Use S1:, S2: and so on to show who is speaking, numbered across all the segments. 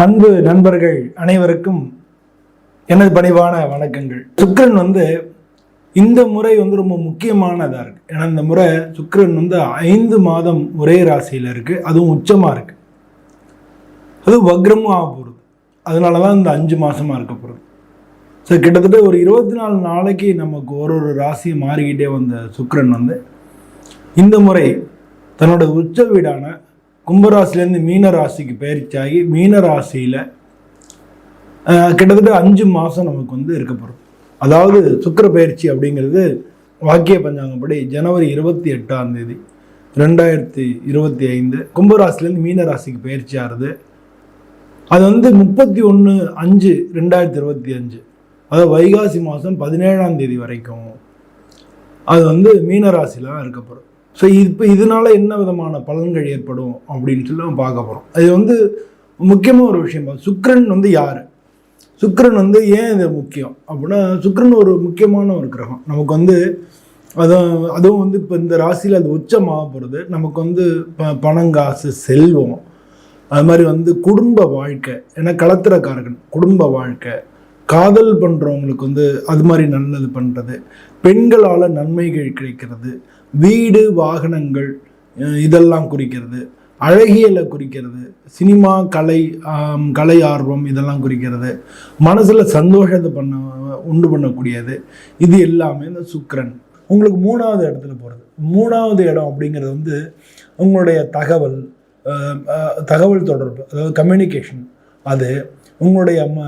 S1: அன்பு நண்பர்கள் அனைவருக்கும் எனது பணிவான வணக்கங்கள். சுக்கரன் வந்து இந்த முறை வந்து ரொம்ப முக்கியமானதாக இருக்குது ஏன்னா இந்த முறை சுக்கரன் வந்து ஐந்து மாதம் ஒரே ராசியில் இருக்குது அதுவும் உச்சமாக இருக்குது அது வக்ரமும் ஆக போகிறது அதனால தான் இந்த அஞ்சு மாதமாக இருக்க போகிறது ஸோ கிட்டத்தட்ட ஒரு இருபத்தி நாலு நாளைக்கு நமக்கு ஒரு ஒரு ராசி மாறிக்கிட்டே வந்த சுக்கரன் வந்து இந்த முறை தன்னோட உச்ச வீடான கும்பராசிலேருந்து மீன ராசிக்கு பயிற்சியாகி மீன ராசியில் கிட்டத்தட்ட அஞ்சு மாதம் நமக்கு வந்து இருக்க போகிறோம் அதாவது சுக்கிர பயிற்சி அப்படிங்கிறது வாக்கிய பஞ்சாங்கப்படி ஜனவரி இருபத்தி எட்டாம் தேதி ரெண்டாயிரத்தி இருபத்தி ஐந்து கும்பராசிலேருந்து மீன ராசிக்கு பயிற்சி ஆறுது. அது வந்து முப்பத்தி ஒன்று அஞ்சு ரெண்டாயிரத்தி இருபத்தி அஞ்சு. அதாவது வைகாசி மாதம் பதினேழாம் தேதி வரைக்கும் அது வந்து மீன இருக்கப்படும் ஸோ இப்போ இதனால என்ன விதமான பலன்கள் ஏற்படும் அப்படின்னு சொல்லி நம்ம பார்க்க போகிறோம் அது வந்து முக்கியமாக ஒரு விஷயம். பா- வந்து யார்? சுக்ரன் வந்து ஏன் இது முக்கியம்? அப்படின்னா சுக்ரன் ஒரு முக்கியமான ஒரு கிரகம். நமக்கு வந்து அதுவும் அதுவும் வந்து இப்போ இந்த ராசியில் அது உச்சமாக போகிறது நமக்கு வந்து ப பணங்காசு செல்வம் அது மாதிரி வந்து குடும்ப வாழ்க்கை. ஏன்னா களத்திரக்காரகன் குடும்ப வாழ்க்கை. காதல் பண்ணுறவங்களுக்கு வந்து அது மாதிரி நல்லது பண்ணுறது பெண்களால் நன்மைகள் கிடைக்கிறது. வீடு வாகனங்கள் இதெல்லாம் குறிக்கிறது. அழகியலை குறிக்கிறது. சினிமா கலை கலை ஆர்வம் இதெல்லாம் குறிக்கிறது. மனசில் சந்தோஷத்தை பண்ண உண்டு பண்ணக்கூடியது. இது எல்லாமே இந்த சுக்கரன். உங்களுக்கு மூணாவது இடத்துல போகிறது மூணாவது இடம் அப்படிங்கிறது வந்து உங்களுடைய தகவல் தகவல் தொடர்பு அதாவது கம்யூனிகேஷன் அது உங்களுடைய ம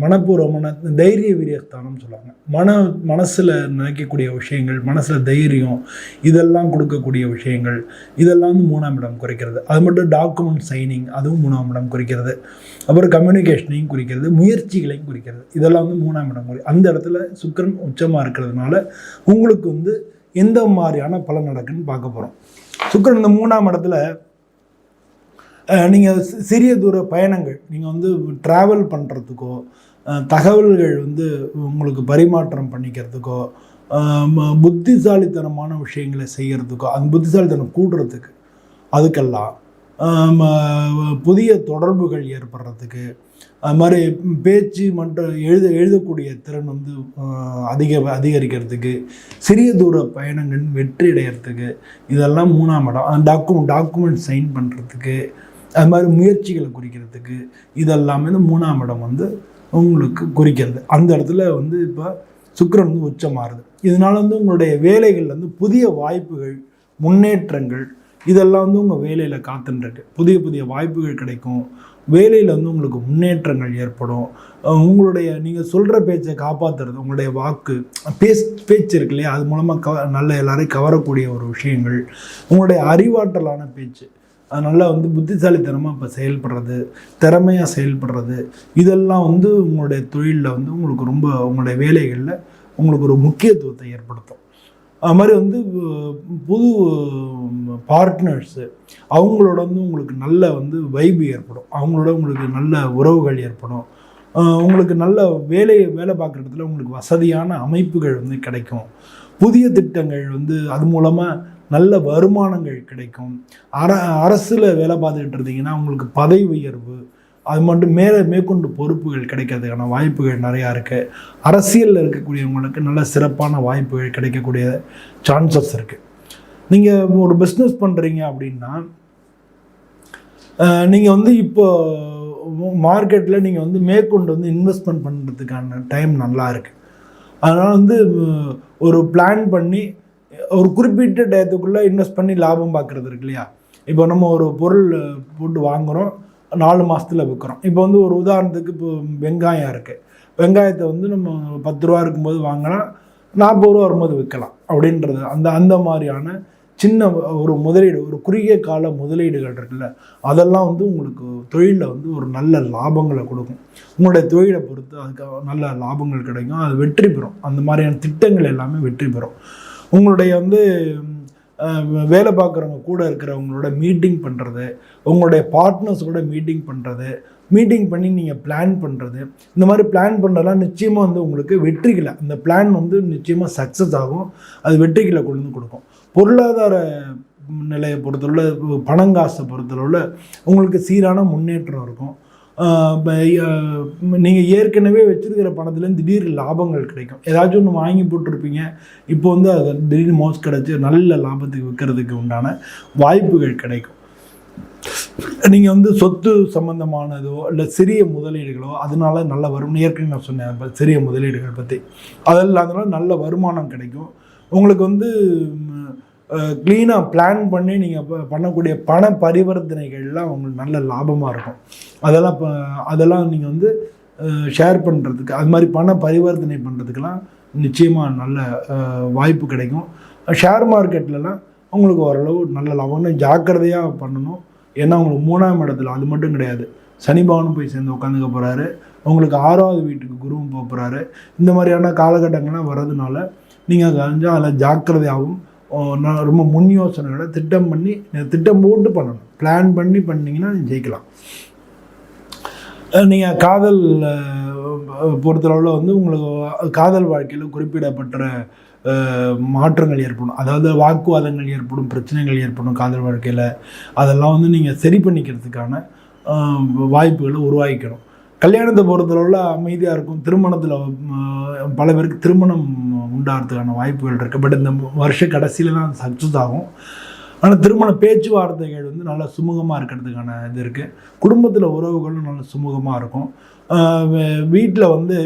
S1: மனப்பூர்வமான தைரிய வீரியஸ்தானம் சொல்லுவாங்க. மன மனசில் நினைக்கக்கூடிய விஷயங்கள் மனசில் தைரியம் இதெல்லாம் கொடுக்கக்கூடிய விஷயங்கள் இதெல்லாம் வந்து மூணாம் இடம் குறைக்கிறது. அது மட்டும் டாக்குமெண்ட் சைனிங் அதுவும் மூணாம் இடம் குறிக்கிறது. அப்புறம் கம்யூனிகேஷனையும் குறிக்கிறது முயற்சிகளையும் குறிக்கிறது. இதெல்லாம் வந்து மூணாம் இடம் குறி அந்த இடத்துல சுக்கிரன் உச்சமாக இருக்கிறதுனால உங்களுக்கு வந்து எந்த மாதிரியான பலன் நடக்குன்னு பார்க்க போகிறோம் சுக்கிரன் இந்த மூணாம் இடத்துல நீங்கள் சிறிய தூர பயணங்கள் நீங்கள் வந்து ட்ராவல் பண்ணுறதுக்கோ தகவல்கள் வந்து உங்களுக்கு பரிமாற்றம் பண்ணிக்கிறதுக்கோ புத்திசாலித்தனமான விஷயங்களை செய்கிறதுக்கோ அந்த புத்திசாலித்தனம் கூடுறதுக்கு அதுக்கெல்லாம் புதிய தொடர்புகள் ஏற்படுறதுக்கு அது மாதிரி பேச்சு மற்றும் எழுத எழுதக்கூடிய திறன் வந்து அதிக அதிகரிக்கிறதுக்கு சிறிய தூர பயணங்கள் வெற்றி அடையிறதுக்கு இதெல்லாம் மூணாம் இடம். டாக்குமெண்ட் டாக்குமெண்ட் சைன் பண்ணுறதுக்கு அது மாதிரி முயற்சிகளை குறிக்கிறதுக்கு இதெல்லாமே இந்த மூணாம் இடம் வந்து உங்களுக்கு குறிக்கிறது. அந்த இடத்துல வந்து இப்போ சுக்கரன் வந்து உச்சமாறுது. இதனால வந்து உங்களுடைய வேலைகள் வந்து புதிய வாய்ப்புகள் முன்னேற்றங்கள் இதெல்லாம் வந்து உங்கள் வேலையில் காத்துருக்கு புதிய புதிய வாய்ப்புகள் கிடைக்கும். வேலையில் வந்து உங்களுக்கு முன்னேற்றங்கள் ஏற்படும். உங்களுடைய நீங்கள் சொல்கிற பேச்சை காப்பாற்றுறது உங்களுடைய வாக்கு பேஸ் பேச்சு இருக்கு இல்லையா? அது மூலமாக க நல்ல எல்லாரையும் கவரக்கூடிய ஒரு விஷயங்கள். உங்களுடைய அறிவாற்றலான பேச்சு அதனால் வந்து புத்திசாலித்தனமாக இப்போ செயல்படுறது திறமையாக செயல்படுறது இதெல்லாம் வந்து உங்களுடைய தொழிலில் வந்து உங்களுக்கு ரொம்ப உங்களுடைய வேலைகளில் உங்களுக்கு ஒரு முக்கியத்துவத்தை ஏற்படுத்தும். அது மாதிரி வந்து புது பார்ட்னர்ஸு அவங்களோட வந்து உங்களுக்கு நல்ல வந்து வைபு ஏற்படும். அவங்களோட உங்களுக்கு நல்ல உறவுகள் ஏற்படும். உங்களுக்கு நல்ல வேலை வேலை பார்க்குற இடத்துல உங்களுக்கு வசதியான அமைப்புகள் வந்து கிடைக்கும். புதிய திட்டங்கள் வந்து அது மூலமாக நல்ல வருமானங்கள் கிடைக்கும். அர அரசில் வேலை பார்த்துக்கிட்டு இருந்தீங்கன்னா உங்களுக்கு பதவி உயர்வு அது மட்டும் மேலே மேற்கொண்டு பொறுப்புகள் கிடைக்கிறதுக்கான வாய்ப்புகள் நிறையா இருக்குது அரசியலில் இருக்கக்கூடியவங்களுக்கு நல்ல சிறப்பான வாய்ப்புகள் கிடைக்கக்கூடிய சான்சஸ் இருக்குது நீங்கள் ஒரு பிஸ்னஸ் பண்ணுறீங்க அப்படின்னா நீங்கள் வந்து இப்போ மார்க்கெட்டில் நீங்கள் வந்து மேற்கொண்டு வந்து இன்வெஸ்ட்மெண்ட் பண்ணுறதுக்கான டைம் நல்லா இருக்குது அதனால் வந்து ஒரு பிளான் பண்ணி ஒரு குறிப்பிட்ட டயத்துக்குள்ளே இன்வெஸ்ட் பண்ணி லாபம் பார்க்குறது இருக்கு இல்லையா? இப்போ நம்ம ஒரு பொருள் போட்டு வாங்குகிறோம் நாலு மாதத்தில் விற்கிறோம் இப்போ வந்து ஒரு உதாரணத்துக்கு இப்போ வெங்காயம் இருக்குது வெங்காயத்தை வந்து நம்ம பத்து ரூபா இருக்கும்போது வாங்கினா நாற்பது ரூபா வரும்போது விற்கலாம் அப்படின்றது அந்த அந்த மாதிரியான சின்ன ஒரு முதலீடு ஒரு குறுகிய கால முதலீடுகள் இருக்குல்ல அதெல்லாம் வந்து உங்களுக்கு தொழிலில் வந்து ஒரு நல்ல லாபங்களை கொடுக்கும். உங்களுடைய தொழிலை பொறுத்து அதுக்கு நல்ல லாபங்கள் கிடைக்கும். அது வெற்றி பெறும். அந்த மாதிரியான திட்டங்கள் எல்லாமே வெற்றி பெறும். உங்களுடைய வந்து வேலை பார்க்குறவங்க கூட இருக்கிறவங்களோட மீட்டிங் பண்ணுறது உங்களுடைய பார்ட்னர்ஸோட மீட்டிங் பண்ணுறது மீட்டிங் பண்ணி நீங்கள் பிளான் பண்ணுறது இந்த மாதிரி பிளான் பண்ணுறதுலாம் நிச்சயமாக வந்து உங்களுக்கு வெற்றிகளை அந்த பிளான் வந்து நிச்சயமாக சக்ஸஸ் ஆகும். அது வெற்றிகளை கொண்டு வந்து கொடுக்கும். பொருளாதார நிலையை பொறுத்தளவில் பணங்காசை பொறுத்தளவில் உங்களுக்கு சீரான முன்னேற்றம் இருக்கும். நீங்கள் ஏற்கனவே வச்சுருக்கிற பணத்துலேருந்து திடீர் லாபங்கள் கிடைக்கும். ஏதாச்சும் ஒன்று வாங்கி போட்டிருப்பீங்க. இப்போ வந்து அது திடீர்னு மோஸ் கிடச்சி நல்ல லாபத்துக்கு விற்கிறதுக்கு உண்டான வாய்ப்புகள் கிடைக்கும். நீங்கள் வந்து சொத்து சம்பந்தமானதோ இல்லை சிறிய முதலீடுகளோ அதனால நல்ல வரும் ஏற்கனவே நான் சொன்னேன் சிறிய முதலீடுகள் பற்றி அதெல்லாம் அதனால நல்ல வருமானம் கிடைக்கும். உங்களுக்கு வந்து க்ளீனாக பிளான் பண்ணி நீங்கள் பண்ணக்கூடிய பண பரிவர்த்தனைகள்லாம் உங்களுக்கு நல்ல லாபமாக இருக்கும். அதெல்லாம் இப்போ அதெல்லாம் நீங்கள் வந்து ஷேர் பண்ணுறதுக்கு அது மாதிரி பண பரிவர்த்தனை பண்ணுறதுக்கெல்லாம் நிச்சயமாக நல்ல வாய்ப்பு கிடைக்கும். ஷேர் மார்க்கெட்லலாம் உங்களுக்கு ஓரளவு நல்ல லாபம்னு ஜாக்கிரதையாக பண்ணணும். ஏன்னா உங்களுக்கு மூணாம் இடத்துல அது மட்டும் கிடையாது. சனி பவனும் போய் சேர்ந்து உட்காந்துக்க போகிறாரு உங்களுக்கு ஆறாவது வீட்டுக்கு குருவும் போக போகிறாரு இந்த மாதிரியான காலகட்டங்கள்லாம் வர்றதுனால நீங்கள் கொஞ்சம் அதில் ஜாக்கிரதையாகவும் நான் ரொம்ப முன் யோசனைகளை திட்டம் பண்ணி திட்டம் போட்டு பண்ணணும். பிளான் பண்ணி பண்ணிங்கன்னா ஜெயிக்கலாம். நீங்கள் காதல் பொறுத்தளவில் வந்து உங்களுக்கு காதல் வாழ்க்கையில் குறிப்பிடப்பட்ட மாற்றங்கள் ஏற்படும். அதாவது வாக்குவாதங்கள் ஏற்படும் பிரச்சனைகள் ஏற்படும் காதல் வாழ்க்கையில். அதெல்லாம் வந்து நீங்கள் சரி பண்ணிக்கிறதுக்கான வாய்ப்புகளை உருவாக்கிக்கணும். கல்யாணத்தை பொறுத்தளவில் அமைதியாக இருக்கும். திருமணத்தில் பல பேருக்கு திருமணம் உண்டாகிறதுக்கான வாய்ப்புகள் இருக்குது பட் இந்த வருஷ கடைசியில் தான் சக்ஸஸ் ஆகும் ஆனால் திருமண பேச்சுவார்த்தைகள் வந்து நல்லா சுமூகமாக இருக்கிறதுக்கான இது இருக்குது குடும்பத்தில் உறவுகளும் நல்ல சுமூகமாக இருக்கும். வீட்டில் வந்து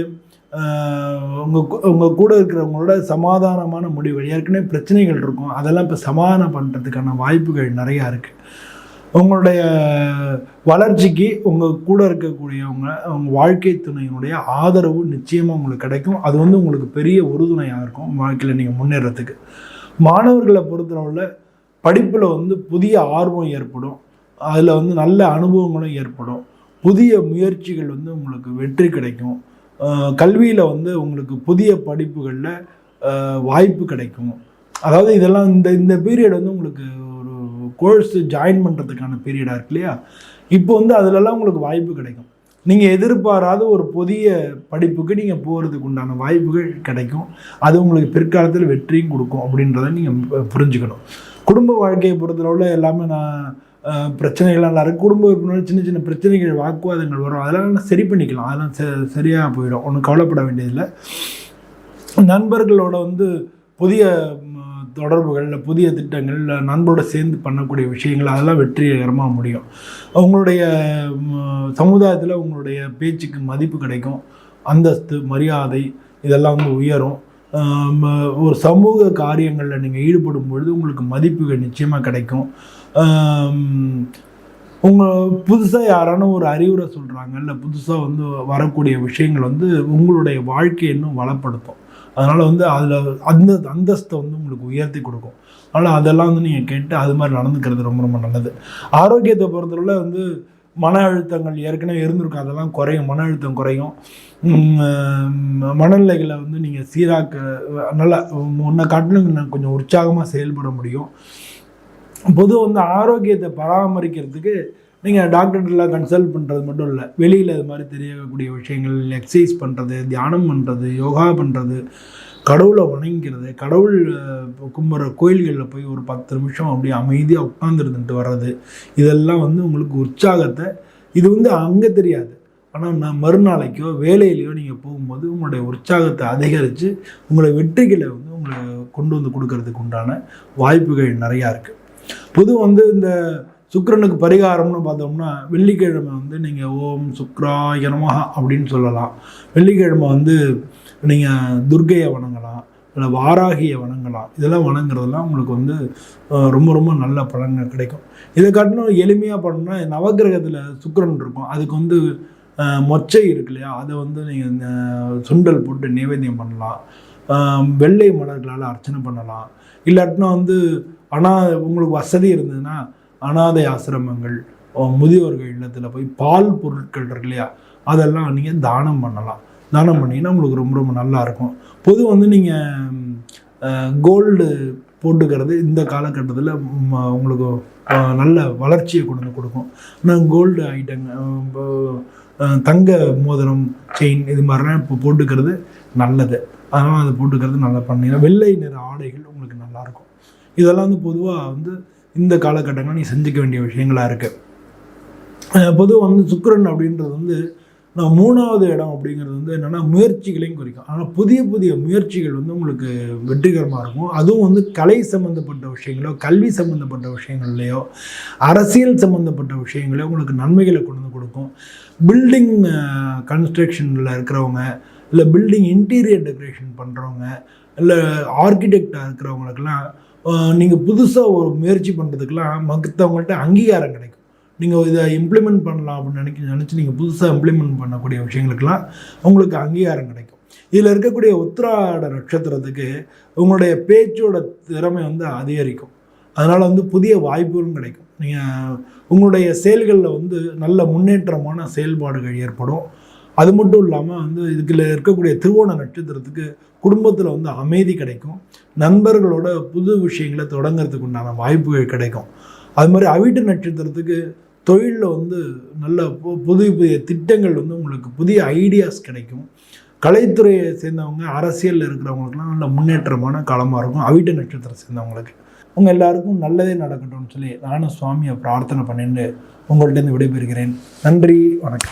S1: உங்கள் உங்கள் கூட இருக்கிறவங்களோட சமாதானமான முடிவுகள் ஏற்கனவே பிரச்சனைகள் இருக்கும். அதெல்லாம் இப்போ சமாதானம் பண்ணுறதுக்கான வாய்ப்புகள் நிறையா இருக்குது உங்களுடைய வளர்ச்சிக்கு உங்கள் கூட இருக்கக்கூடியவங்க உங்கள் வாழ்க்கை துணையினுடைய ஆதரவு நிச்சயமாக உங்களுக்கு கிடைக்கும். அது வந்து உங்களுக்கு பெரிய உறுதுணையாக இருக்கும் வாழ்க்கையில் நீங்கள் முன்னேறதுக்கு. மாணவர்களை பொறுத்தளவில் படிப்பில் வந்து புதிய ஆர்வம் ஏற்படும். அதில் வந்து நல்ல அனுபவங்களும் ஏற்படும். புதிய முயற்சிகள் வந்து உங்களுக்கு வெற்றி கிடைக்கும். கல்வியில் வந்து உங்களுக்கு புதிய படிப்புகளில் வாய்ப்பு கிடைக்கும். அதாவது இதெல்லாம் இந்த இந்த பீரியட் வந்து உங்களுக்கு கோர்ஸ் ஜாயின் பண்ணுறதுக்கான பீரியடாக இருக்கு இல்லையா? இப்போ வந்து அதிலெல்லாம் உங்களுக்கு வாய்ப்பு கிடைக்கும். நீங்கள் எதிர்பாராத ஒரு புதிய படிப்புக்கு நீங்கள் போகிறதுக்கு உண்டான வாய்ப்புகள் கிடைக்கும். அது உங்களுக்கு பிற்காலத்தில் வெற்றியும் கொடுக்கும் அப்படின்றத நீங்கள் புரிஞ்சுக்கணும். குடும்ப வாழ்க்கையை பொறுத்தளவில் எல்லாமே நான் பிரச்சனைகள்லாம் நல்லா குடும்ப உறுப்பினர் சின்ன சின்ன பிரச்சனைகள் வாக்குவாதங்கள் வரும். அதெல்லாம் சரி பண்ணிக்கலாம். அதெல்லாம் ச சரியாக போயிடும். ஒன்றும் கவலைப்பட வேண்டியதில்லை. நண்பர்களோட வந்து புதிய தொடர்புகளில் தொடர்புகள் புதிய திட்டங்கள் இல்ல சேர்ந்து பண்ணக்கூடிய விஷயங்கள் அதெல்லாம் வெற்றிகரமாக முடியும். உங்களுடைய சமுதாயத்தில் உங்களுடைய பேச்சுக்கு மதிப்பு கிடைக்கும். அந்தஸ்து மரியாதை இதெல்லாம் வந்து உயரும். ஒரு சமூக காரியங்களில் நீங்கள் ஈடுபடும் பொழுது உங்களுக்கு மதிப்புகள் நிச்சயமாக கிடைக்கும். உங்கள் புதுசாக யாரான ஒரு அறிவுரை சொல்கிறாங்க இல்லை புதுசாக வந்து வரக்கூடிய விஷயங்கள் வந்து உங்களுடைய வாழ்க்கையை இன்னும் வளப்படுத்தும். அதனால் வந்து அதில் அந்த அந்தஸ்தை வந்து உங்களுக்கு உயர்த்தி கொடுக்கும். அதனால் அதெல்லாம் வந்து நீங்கள் கேட்டு அது மாதிரி நடந்துக்கிறது ரொம்ப ரொம்ப நல்லது. ஆரோக்கியத்தை பொறுத்தவரை வந்து மன அழுத்தங்கள் ஏற்கனவே இருந்திருக்கும் அதெல்லாம் குறையும். மன அழுத்தம் குறையும். மனநிலைகளை வந்து நீங்கள் சீராக்க நல்லா முன்ன காட்டிலும் கொஞ்சம் உற்சாகமாக செயல்பட முடியும். பொதுவாக வந்து ஆரோக்கியத்தை பராமரிக்கிறதுக்கு நீங்கள் டாக்டர்லாம் கன்சல்ட் பண்ணுறது மட்டும் இல்லை வெளியில் இது மாதிரி தெரியக்கூடிய விஷயங்கள் எக்ஸசைஸ் பண்ணுறது தியானம் பண்ணுறது யோகா பண்ணுறது கடவுளை வணங்கிறது கடவுள் கும்புற கும்பிட்ற கோயில்களில் போய் ஒரு பத்து நிமிஷம் அப்படியே அமைதியாக உட்காந்துருந்துட்டு வர்றது இதெல்லாம் வந்து உங்களுக்கு உற்சாகத்தை இது வந்து அங்கே தெரியாது. ஆனால் நான் மறுநாளைக்கோ வேலையிலையோ நீங்கள் போகும்போது உங்களுடைய உற்சாகத்தை அதிகரித்து உங்களை வெற்றிகளை வந்து உங்களை கொண்டு வந்து கொடுக்கறதுக்கு உண்டான வாய்ப்புகள் நிறையா இருக்குது பொது வந்து இந்த சுக்கிரனுக்கு பரிகாரம்னு பார்த்தோம்னா வெள்ளிக்கிழமை வந்து நீங்கள் ஓம் சுக்ராயனமாக அப்படின்னு சொல்லலாம். வெள்ளிக்கிழமை வந்து நீங்கள் துர்கையை வணங்கலாம் இல்லை வாராகியை வணங்கலாம். இதெல்லாம் வணங்குறதெல்லாம் உங்களுக்கு வந்து ரொம்ப ரொம்ப நல்ல பலன்கள் கிடைக்கும். இதை காட்டிலும் எளிமையாக பண்ணணும்னா நவக்கிரகத்தில் சுக்கரன் இருக்கும். அதுக்கு வந்து மொச்சை இருக்கு இல்லையா? அதை வந்து நீங்கள் சுண்டல் போட்டு நைவேத்தியம் பண்ணலாம். வெள்ளை மலர்களால் அர்ச்சனை பண்ணலாம். இல்லாட்டினா வந்து ஆனால் உங்களுக்கு வசதி இருந்ததுன்னா அனாதை ஆசிரமங்கள் முதியோர்கள் இல்லத்தில் போய் பால் பொருட்கள் இருக்கு இல்லையா? அதெல்லாம் நீங்கள் தானம் பண்ணலாம். தானம் பண்ணிங்கன்னா உங்களுக்கு ரொம்ப ரொம்ப நல்லா இருக்கும். பொது வந்து நீங்கள் கோல்டு போட்டுக்கிறது இந்த காலகட்டத்தில் உங்களுக்கு நல்ல வளர்ச்சியை கொண்டு வந்து கொடுக்கும். ஆனால் கோல்டு ஐட்டங்க தங்க மோதிரம் செயின் இது மாதிரிலாம் இப்போ போட்டுக்கிறது நல்லது. அதனால் அதை போட்டுக்கிறது நல்லா பண்ணிங்கன்னா வெள்ளை நிற ஆடைகள் உங்களுக்கு நல்லாயிருக்கும் இதெல்லாம் வந்து பொதுவாக வந்து இந்த காலகட்டங்களில் நீ செஞ்சுக்க வேண்டிய விஷயங்களாக இருக்குது பொதுவாக வந்து சுக்கரன் அப்படின்றது வந்து நான் மூணாவது இடம் அப்படிங்கிறது வந்து என்னென்னா முயற்சிகளையும் குறிக்கும். ஆனால் புதிய புதிய முயற்சிகள் வந்து உங்களுக்கு வெற்றிகரமாக இருக்கும். அதுவும் வந்து கலை சம்மந்தப்பட்ட விஷயங்களோ கல்வி சம்மந்தப்பட்ட விஷயங்கள்லையோ அரசியல் சம்மந்தப்பட்ட விஷயங்களோ உங்களுக்கு நன்மைகளை கொண்டு வந்து கொடுக்கும். பில்டிங் கன்ஸ்ட்ரக்ஷனில் இருக்கிறவங்க இல்லை பில்டிங் இன்டீரியர் டெக்கரேஷன் பண்ணுறவங்க இல்லை ஆர்கிடெக்டாக இருக்கிறவங்களுக்கெல்லாம் நீங்கள் புதுசாக ஒரு முயற்சி பண்ணுறதுக்கெலாம் மற்றவங்கள்ட்ட அங்கீகாரம் கிடைக்கும். நீங்கள் இதை இம்ப்ளிமெண்ட் பண்ணலாம் அப்படின்னு நினைக்க நினச்சி நீங்கள் புதுசாக இம்ப்ளிமெண்ட் பண்ணக்கூடிய விஷயங்களுக்கெல்லாம் உங்களுக்கு அங்கீகாரம் கிடைக்கும். இதில் இருக்கக்கூடிய உத்திராட நட்சத்திரத்துக்கு உங்களுடைய பேச்சோட திறமை வந்து அதிகரிக்கும். அதனால் வந்து புதிய வாய்ப்புகளும் கிடைக்கும். நீங்கள் உங்களுடைய செயல்களில் வந்து நல்ல முன்னேற்றமான செயல்பாடுகள் ஏற்படும். அது மட்டும் இல்லாமல் வந்து இதுக்குள்ள இருக்கக்கூடிய திருவோண நட்சத்திரத்துக்கு குடும்பத்தில் வந்து அமைதி கிடைக்கும். நண்பர்களோட புது விஷயங்களை தொடங்கிறதுக்கு உண்டான வாய்ப்புகள் கிடைக்கும். அது மாதிரி அவிட்டு நட்சத்திரத்துக்கு தொழிலில் வந்து நல்ல பு- புதிய புதிய திட்டங்கள் வந்து உங்களுக்கு புதிய ஐடியாஸ் கிடைக்கும். கலைத்துறையை சேர்ந்தவங்க அரசியலில் இருக்கிறவங்களுக்குலாம் நல்ல முன்னேற்றமான காலமாக இருக்கும். அவிட்டு நட்சத்திரம் சேர்ந்தவங்களுக்கு. உங்கள் எல்லாருக்கும் நல்லதே நடக்கட்டும்னு சொல்லி நானும் சுவாமியை பிரார்த்தனை பண்ணிட்டு உங்கள்கிட்ட விடைபெறுகிறேன். நன்றி வணக்கம்.